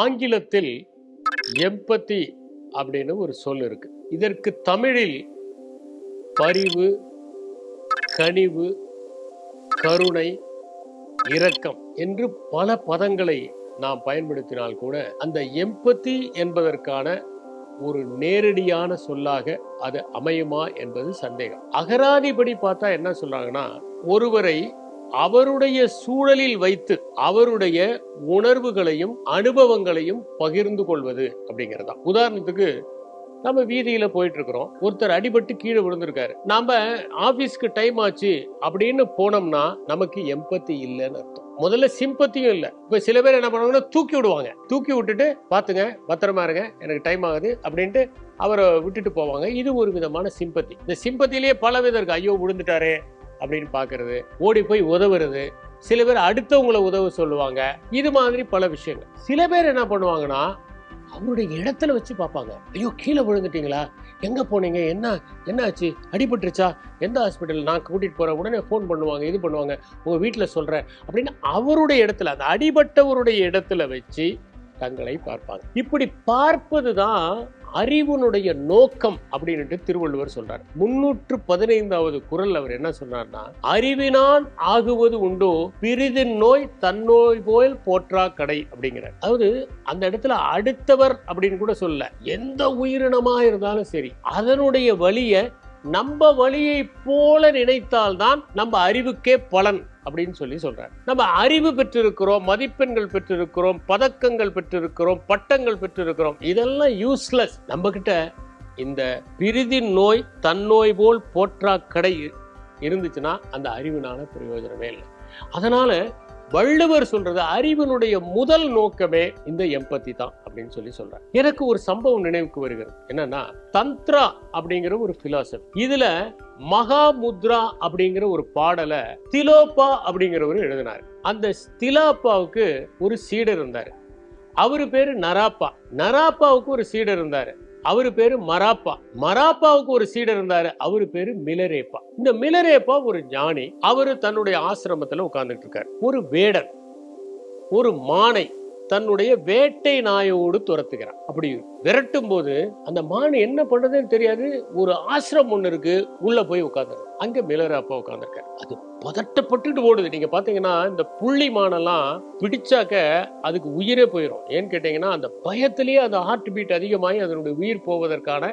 ஆங்கிலத்தில் எம்பத்தி அப்படின்னு ஒரு சொல் இருக்கு. இதற்கு தமிழில் பரிவு கனிவு கருணை இரக்கம் என்று பல பதங்களை நாம் பயன்படுத்தினால் கூட அந்த எம்பத்தி என்பதற்கான ஒரு நேரடியான சொல்லாக அது அமையுமா என்பது சந்தேகம். அகராதிபடி பார்த்தா என்ன சொல்றாங்கன்னா ஒருவரை அவருடைய சூழலில் வைத்து அவருடைய உணர்வுகளையும் அனுபவங்களையும் பகிர்ந்து கொள்வது அப்படிங்கிறதா உதாரணத்துக்கு நம்ம வீதியில போயிட்டு இருக்கிறோம் ஒருத்தர் அடிபட்டு கீழே விழுந்திருக்காரு. நாம ஆபீஸ்க்கு டைம் ஆச்சு அப்படின்னு போனோம்னா நமக்கு எம்பத்தி இல்லைன்னு அர்த்தம். முதல்ல சிம்பத்தியும் இல்லை. இப்ப சில பேர் என்ன பண்ணுவாங்கன்னா தூக்கி விடுவாங்க. தூக்கி விட்டுட்டு பாத்துங்க பத்திரமா இருங்க எனக்கு டைம் ஆகுது அப்படின்ட்டு அவரை விட்டுட்டு போவாங்க. இது ஒரு விதமான சிம்பத்தி இந்த சிம்பத்திலேயே பல விதம் இருக்கு. ஐயோ விழுந்துட்டாரே. அப்படின்னு பார்க்கறது ஓடி போய் உதவுறது. சில பேர் அடுத்தவங்கள உதவ சொல்லுவாங்க. இது மாதிரி பல விஷயங்கள். சில பேர் என்ன பண்ணுவாங்கன்னா அவருடைய இடத்துல வச்சு பார்ப்பாங்க. ஐயோ கீழே விழுந்துட்டீங்களா? எங்கே போனீங்க? என்ன என்ன ஆச்சு அடிபட்டுருச்சா? எந்த ஹாஸ்பிட்டல் நான் கூட்டிகிட்டு போகிறேன் உடனே ஃபோன் பண்ணுவாங்க இது பண்ணுவாங்க. உங்கள் வீட்டில் சொல்கிறேன் அப்படின்னு அவருடைய இடத்துல அந்த அடிபட்டவருடைய இடத்துல வச்சு தங்களை பார்ப்பாங்க. இப்படி பார்ப்பது தான் அறிவுனுடைய நோக்கம் அப்படின்ட்டு திருவள்ளுவர் சொல்றார். முன்னூற்று பதினைந்தாவது குரல் அவர் என்ன சொன்னார்னா அறிவினான் ஆகுவது உண்டோ பிரிதின் நோய் தன்னோய் போல் போற்றா கடை அப்படிங்கிறார். அதாவது அந்த இடத்துல அடுத்தவர் அப்படின்னு கூட சொல்ல எந்த உயிரினமா இருந்தாலும் சரி அதனுடைய வழியை நம்ம வழியை போல நினைத்தால்தான் நம்ம அறிவுக்கே பலன். அப்படின்னு சொல்லி சொல்றாரு. நம்ம அறிவு பெற்றிருக்கிறோம் மதிப்பெண்கள் பெற்றிருக்கிறோம் பதக்கங்கள் பெற்றிருக்கிறோம் பட்டங்கள் பெற்றிருக்கிறோம். இதெல்லாம் யூஸ்லெஸ் நம்ம கிட்ட இந்த பிரிதி நோய் தன்னோய் போல் போற்றா கடை இருந்துச்சுன்னா அந்த அறிவினால பிரயோஜனமே இல்லை. அதனால வள்ளுவர் சொல்றது அறிவினுடைய முதல் நோக்கமே இந்த எம்பத்தி தான் அப்படின்னு சொல்லி சொல்றாரு. எனக்கு ஒரு சம்பவம் நினைவுக்கு வருகிறது. என்னன்னா தந்த்ரா அப்படிங்கிற ஒரு பிலாசபி இதுல மகாமுத்ரா அப்படிங்கிற ஒரு பாடலை திலோப்பா அப்படிங்கிறவர் எழுதினார். அந்த திலாப்பாவுக்கு ஒரு சீடர் இருந்தார். அவரு பேரு நராப்பா. நராப்பாவுக்கு ஒரு சீடர் இருந்தார். அவரு பேரு மராப்பா. மராப்பாவுக்கு ஒரு சீடர் இருந்தாரு. அவரு பேரு மிலரேப்பா. இந்த மிலரேப்பா ஒரு ஞானி. அவரு தன்னுடைய ஆசிரமத்துல உட்கார்ந்துட்டு இருக்காரு. ஒரு வேடன். ஒரு மானை. தன்னுடைய வேட்டை நாயோடு துரத்துகிறான். அப்படி விரட்டும் போது அந்த மான் என்ன பண்றதுன்னு தெரியாது. ஒரு ஆசிரம் ஒண்ணு இருக்கு. உள்ள போய் உட்காந்துரு அங்க மிலராப்பா உட்காந்துருக்க அது பதட்டப்பட்டுட்டு ஓடுது. நீங்க பாத்தீங்கன்னா இந்த புள்ளி மானெல்லாம் பிடிச்சாக்க அதுக்கு உயிரே போயிடும் ஏன்னு கேட்டீங்கன்னா அந்த பயத்திலேயே அந்த ஹார்ட் பீட் அதிகமாகி அதனுடைய உயிர் போவதற்கான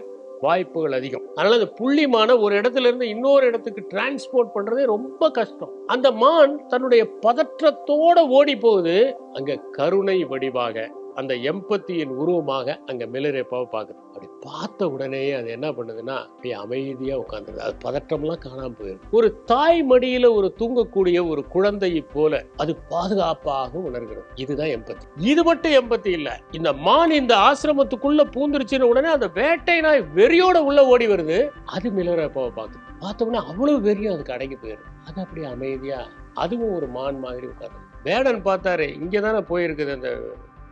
வாய்ப்புகள் அதிகம். அதனால அந்த புள்ளிமான ஒரு இடத்துல இருந்து இன்னொரு இடத்துக்கு டிரான்ஸ்போர்ட் பண்றதே ரொம்ப கஷ்டம். அந்த மான் தன்னுடைய பதற்றத்தோட ஓடி போகுது அங்க கருணை வடிவாக. அந்த எம்பத்தியின் உருவமாக அங்க மிலரேப்பாவை பார்க்குது அப்படி பார்த்த உடனே அது என்ன பண்ணுதுன்னா அப்படியே அமைதியாக உட்காந்துருது அது பதற்றம்லாம் காணாம போயிருக்கு ஒரு தாய் மடியில் ஒரு தூங்கக்கூடிய ஒரு குழந்தையை போல அது பாதுகாப்பாக உணர்கிறது. இதுதான் எம்பத்தி. இது மட்டும் எம்பத்தி இல்லை. இந்த மான் இந்த ஆசிரமத்துக்குள்ள பூந்துருச்சுன்னு உடனே அந்த வேட்டை நாய் வெறியோட உள்ள ஓடி வருது. அது மிலரேப்பாவை பார்க்குது. பார்த்தோம்னா அவ்வளவு வெறியும் அதுக்கு அடங்கி போயிடும் அது அப்படியே அமைதியாக அதுவும் ஒரு மான் மாதிரி உட்காந்து வேடன் பார்த்தாரு இங்கதானே போயிருக்குது அந்த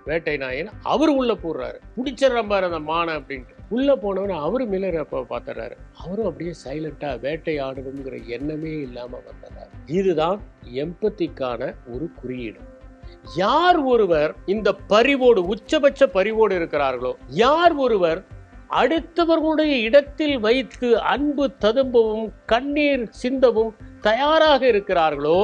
வேட்டை நாயன் அவர் உள்ள போடுறாரு. பிடிச்சிடறான் பாரு அந்த மானை அப்படின்ட்டு. உள்ள போனவன அவரு மில்லர் பார்த்துறாரு அவரும் அப்படியே சைலண்டா வேட்டை ஆடணுங்கிற எண்ணமே இல்லாம வந்துடுறாரு. இதுதான் எம்பத்திக்கான ஒரு குறியீடு. யார் ஒருவர் இந்த பரிவோடு உச்சபட்ச பரிவோடு இருக்கிறார்களோ யார் ஒருவர் அடுத்தவர்களுடைய இடத்தில் வைத்து அன்பு ததும்பவும் கண்ணீர் சிந்தவும் தயாராக இருக்கிறார்களோ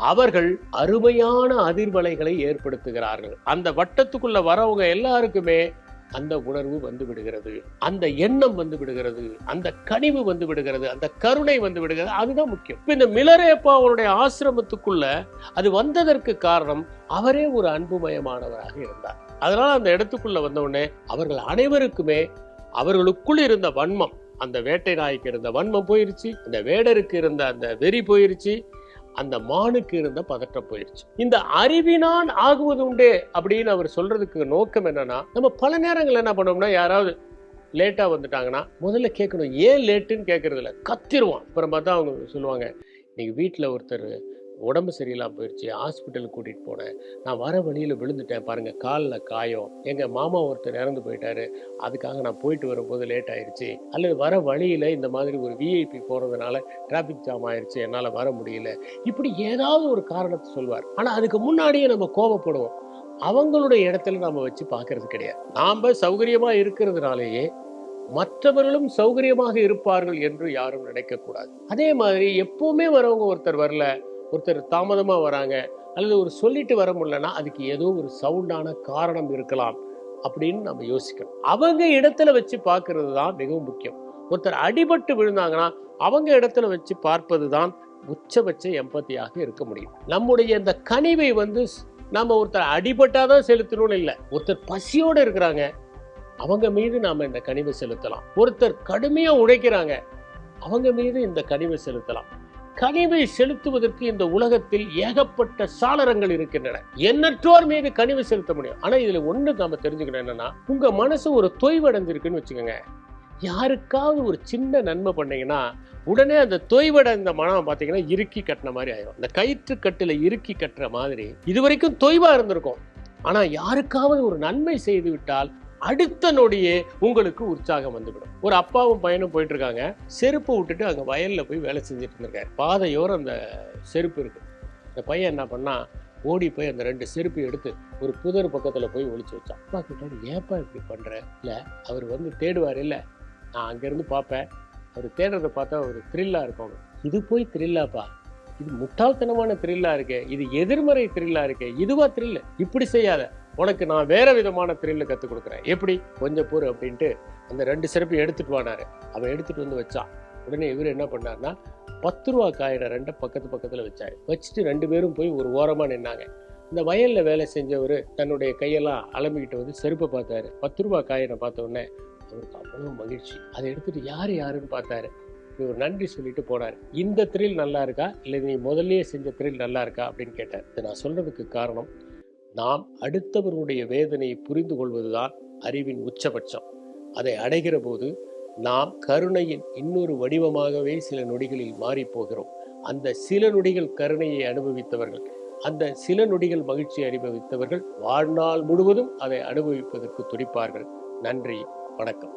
அவர்கள் அருமையான அதிர்வலைகளை ஏற்படுத்துகிறார்கள். அந்த வட்டத்துக்குள்ள வரவங்க எல்லாருக்குமே அந்த உணர்வு வந்து விடுகிறது. அந்த எண்ணம் வந்து விடுகிறது. அந்த கனிவு வந்து விடுகிறது. அந்த கருணை வந்து விடுகிறது. அதுதான் முக்கியம். இப்ப இந்த மிலரேப்பா அவருடைய ஆசிரமத்துக்குள்ள அது வந்ததற்கு காரணம் அவரே ஒரு அன்புமயமானவராக இருந்தார். அதனால அந்த இடத்துக்குள்ள வந்தவுடனே அவர்கள் அனைவருக்குமே அவர்களுக்குள் இருந்த வன்மம் அந்த வேட்டை நாய்க்கு இருந்த வன்மம் போயிருச்சு அந்த வேடருக்கு இருந்த அந்த வெறி போயிருச்சு அந்த மானுக்கு இருந்த பதற்றம் போயிடுச்சு. இந்த அறிவினான் ஆகுவது உண்டே அப்படின்னு அவர் சொல்றதுக்கு நோக்கம் என்னன்னா நம்ம பல நேரங்கள் என்ன பண்ணோம்னா யாராவது லேட்டா வந்துட்டாங்கன்னா முதல்ல கேட்கணும். ஏன் லேட்டுன்னு கேட்கறதில்ல. கத்திருவான் அப்புறம் பார்த்தா அவங்க சொல்லுவாங்க இன்னைக்கு வீட்டில் ஒருத்தர் உடம்பு சரியில்லாமல் போயிடுச்சு ஹாஸ்பிட்டலுக்கு கூட்டிகிட்டு போனேன். நான் வர வழியில் விழுந்துட்டேன். பாருங்கள் காலில் காயம். எங்கள் மாமா ஒருத்தர் இறந்து போயிட்டாரு. அதுக்காக நான் போயிட்டு வரும்போது லேட் ஆயிடுச்சு அல்லது வர வழியில் இந்த மாதிரி ஒரு விஐபி போகிறதுனால டிராஃபிக் ஜாம் ஆயிடுச்சு என்னால் வர முடியல. இப்படி ஏதாவது ஒரு காரணத்தை சொல்வார். ஆனால் அதுக்கு முன்னாடியே நம்ம கோபப்படுவோம் அவங்களுடைய இடத்துல நம்ம வச்சு பார்க்கறது கிடையாது. நாம் சௌகரியமாக இருக்கிறதுனாலேயே மற்றவர்களும் சௌகரியமாக இருப்பார்கள் என்று யாரும் நினைக்கக்கூடாது. அதே மாதிரி எப்பவுமே வரவங்க ஒருத்தர் வரல ஒருத்தர் தாமதமாக வராங்க அல்லது ஒரு சொல்லிட்டு வர முடியலன்னா அதுக்கு ஏதோ ஒரு சவுண்டான காரணம் இருக்கலாம் அப்படின்னு நம்ம யோசிக்கணும். அவங்க இடத்துல வச்சு பார்க்கறது தான் மிகவும் முக்கியம். ஒருத்தர் அடிபட்டு விழுந்தாங்கன்னா அவங்க இடத்துல வச்சு பார்ப்பது தான் உச்சபட்ச எம்பத்தியாக இருக்க முடியும். நம்முடைய இந்த கனிவை வந்து நம்ம ஒருத்தர் அடிபட்டாதான் செலுத்தணும்னு இல்லை. ஒருத்தர் பசியோடு இருக்கிறாங்க அவங்க மீது நாம் இந்த கனிவை செலுத்தலாம். ஒருத்தர் கடுமையாக உழைக்கிறாங்க அவங்க மீது இந்த கனிவை செலுத்தலாம். கனிவை செலுத்துவதற்கு இந்த உலகத்தில் ஏகப்பட்ட சாளரங்கள் இருக்கின்றன. எண்ணற்றோர் மீது கனிவு செலுத்த முடியும். ஆனா இதுல ஒண்ணு நாம தெரிஞ்சுக்கணும் என்னன்னா உங்க மனசு ஒரு தொய்வடைந்திருக்குன்னு வச்சுக்கோங்க. யாருக்காவது ஒரு சின்ன நன்மை பண்ணீங்கன்னா உடனே அந்த தொய்வடைந்த மனம் பார்த்தீங்கன்னா இறுக்கி கட்டின மாதிரி ஆயிடும் அந்த கயிற்று கட்டில இறுக்கி கட்டுற மாதிரி. இது வரைக்கும் தொய்வா இருந்திருக்கும். ஆனா யாருக்காவது ஒரு நன்மை செய்து விட்டால் அடுத்த நொடியே உங்களுக்கு உற்சாகம் வந்துவிடும். ஒரு அப்பாவும் பையனும் போயிட்டு இருக்காங்க செருப்பு விட்டுட்டு அங்கே வயலில் போய் வேலை செஞ்சுட்டு இருந்திருக்காரு. பாதையோரம் அந்த செருப்பு இருக்கு. அந்த பையன் என்ன பண்ணா ஓடி போய் அந்த ரெண்டு செருப்பு எடுத்து ஒரு புதர் பக்கத்தில் போய் ஒழிச்சு வச்சான். அப்பா கேட்டாரு ஏப்பா இப்படி பண்ணுற இல்லை அவர் வந்து தேடுவார் இல்லை. நான் அங்கேருந்து பார்ப்பேன் அவர் தேடுறதை பார்த்தா ஒரு த்ரில்லா இருக்கும் இது போய் த்ரில்லாப்பா இது முட்டாள்தனமான த்ரில்லாக இருக்கு. இது எதிர்மறை த்ரில்லாக இருக்கு. இதுவா த்ரில் இப்படி செய்யாத. உனக்கு நான் வேற விதமான த்ரில்ல கற்றுக் கொடுக்குறேன். எப்படி? கொஞ்சம் பூர் அப்படின்ட்டு அந்த ரெண்டு சிறப்பு எடுத்துகிட்டு வானாரு. அவன் எடுத்துகிட்டு வந்து வச்சான். உடனே இவர் என்ன பண்ணாருன்னா பத்து ரூபா காயினை ரெண்டை பக்கத்து பக்கத்தில் வச்சாரு. வச்சுட்டு ரெண்டு பேரும் போய் ஒரு ஓரமாக நின்னாங்க. இந்த வயலில் வேலை செஞ்சவர் தன்னுடைய கையெல்லாம் அலம்பிக்கிட்டு வந்து செருப்பை பார்த்தாரு. பத்து ரூபா காயினை பார்த்த உடனே அவருக்கு அவ்வளோ மகிழ்ச்சி. அதை எடுத்துட்டு யார் யாருன்னு பார்த்தாரு. இவர் நன்றி சொல்லிட்டு போனார். இந்த த்ரில் நல்லா இருக்கா? இல்லை நீ முதல்லயே செஞ்ச த்ரில் நல்லா இருக்கா? அப்படின்னு கேட்டார். இதை நான் சொல்றதுக்கு காரணம் நாம் அடுத்தவர்களுடைய வேதனையை புரிந்து கொள்வதுதான் அறிவின் உச்சபட்சம். அதை அடைகிற போது நாம் கருணையின் இன்னொரு வடிவமாகவே சில நொடிகளில் மாறி போகிறோம் அந்த சில நொடிகள் கருணையை அனுபவித்தவர்கள் அந்த சில நொடிகள் மகிழ்ச்சியை அனுபவித்தவர்கள் வாழ்நாள் முழுவதும் அதை அனுபவிப்பதற்கு துடிப்பார்கள். நன்றி வணக்கம்.